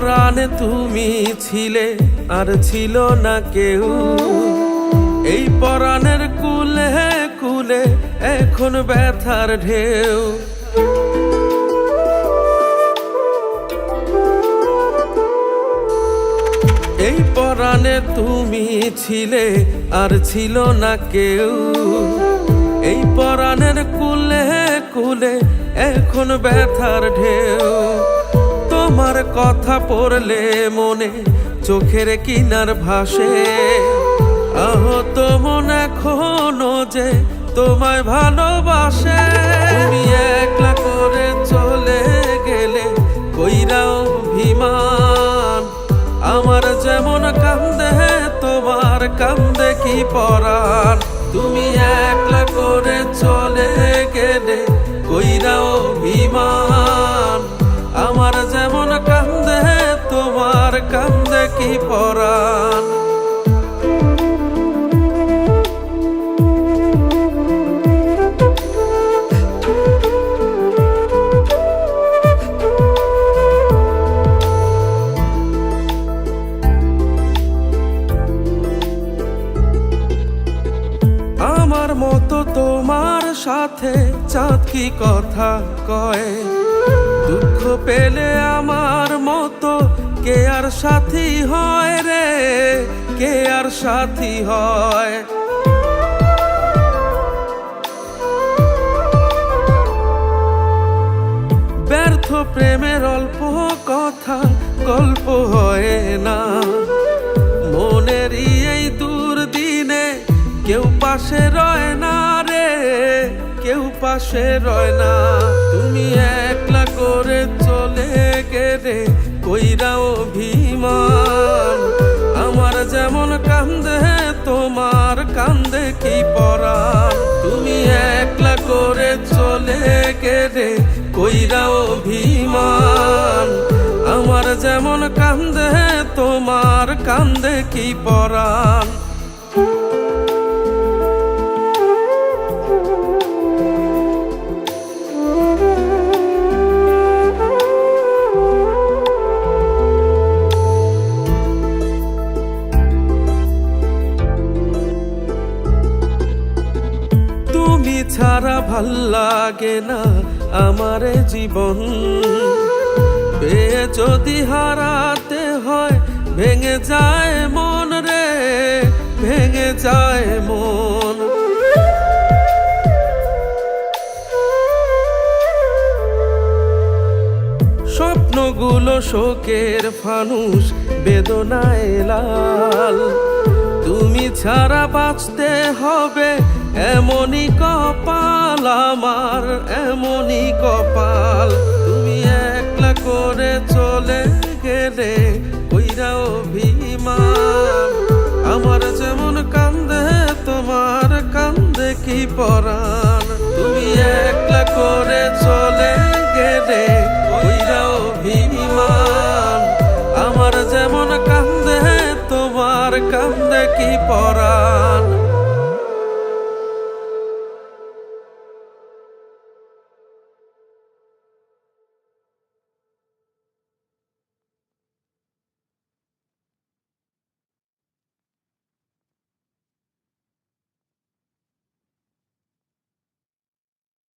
পরাণে তুমি ছিলে, আর ছিল না কেউ। এই পরাণের কুলে কুলে এখন ব্যথার ঢেউ। এই পরাণে তুমি ছিলে, আর ছিল না কেউ। এই পরাণের কুলে কুলে এখন ব্যথার ঢেউ। তোমার কথা পড়লে মনে চোখের কিনার ভাসে। আহত মন এখনও যে তোমায় ভালোবাসে। তুমি একলা করে চলে গেলে কইরাও অভিমান। আমার যেমন কান্দে, তোমার কান্দে কি পরাণ? তুমি একলা করে চলে গেলে কইরাও সাথে চাঁদ কি কথা কয়ে? দুঃখ পেলে আমার মতো কে আর সাথী হয় রে? কে আর সাথী হয়? ব্যর্থ প্রেমের অল্প কথা গল্প হয় না। মনেরই এই দুর্দিনে কেউ পাশে রয় না। কেউ পাশে রয় না। তুমি একলা করে চলে গেলে কইরা অভিমান। আমার যেমন কান্দে, তোমার কান্দে কি পরাণ? তুমি একলা করে চলে গেলে কইরা অভিমান। আমার যেমন কান্দে, তোমার কান্দে কি পরাণ? তুমি ছাড়া ভালো লাগে না আমার জীবন। পেয়ে যদি হারাতে হয়, ভেঙে যায় মন রে, ভেঙে যায় মন। স্বপ্নগুলো শোকের ফানুষ, বেদনায় লাল। তুমি ছাড়া বাঁচতে হবে এমনই কপাল আমার, এমনই কপাল। তুমি একলা করে চলে গেলে ওইরা অভিমান। আমার যেমন কান্দে, তোমার কান্দে কি পরাণ? তুমি একলা করে চলে গেলে ওইরা অভিমান। আমার যেমন কান্দে, তোমার কান্দে কি পরাণ?